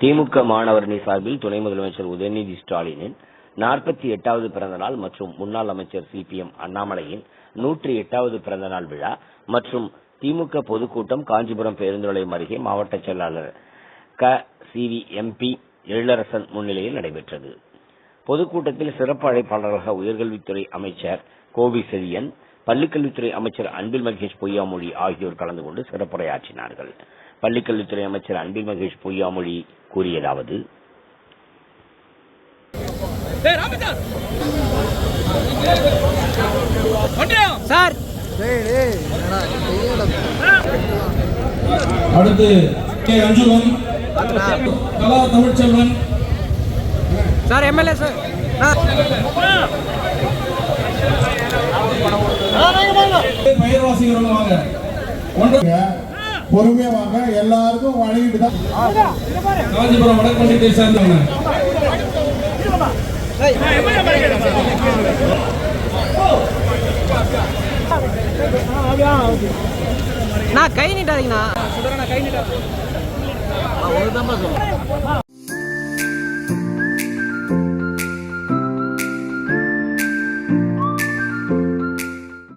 திமுக மாணவரணி சார்பில் துணை முதலமைச்சர் உதயநிதி ஸ்டாலினின் நாற்பத்தி எட்டாவது பிறந்த நாள் மற்றும் முன்னாள் அமைச்சர் சிபிஎம் அண்ணாமலையின் நூற்றி எட்டாவது பிறந்த நாள் விழா மற்றும் திமுக பொதுக்கூட்டம் காஞ்சிபுரம் பேருந்து நிலையம் அருகே மாவட்ட செயலாளர் க. சிவி எம்பி எழிலரசன் முன்னிலையில் நடைபெற்றது. பொதுக்கூட்டத்தில் சிறப்பு அழைப்பாளராக உயர்கல்வித்துறை அமைச்சர் கோவி செழியன் பள்ளிக்கல்வித்துறை அமைச்சர் அன்பில் மகேஷ் பொய்யாமொழி ஆகியோர் கலந்து கொண்டு சிறப்புரையாற்றினார்கள். பள்ளிக்கல்வித்துறை அமைச்சர் அன்பில் மகேஷ் பொய்யாமொழி கூறியதாவது சார்! அடுத்து K. Anjugam Kala Tamilselvan sir MLA sir பெயர் வாசிக்கிறவங்க வாங்க ஒன்று பொறுமையா வாங்க எல்லாருக்கும் வணங்கிட்டு தான். காஞ்சிபுரம் வடக்கண்டித்தை சேர்ந்தவங்க. நான் கை நீட்டாதீங்கண்ணா. கை நீட்டாதீங்க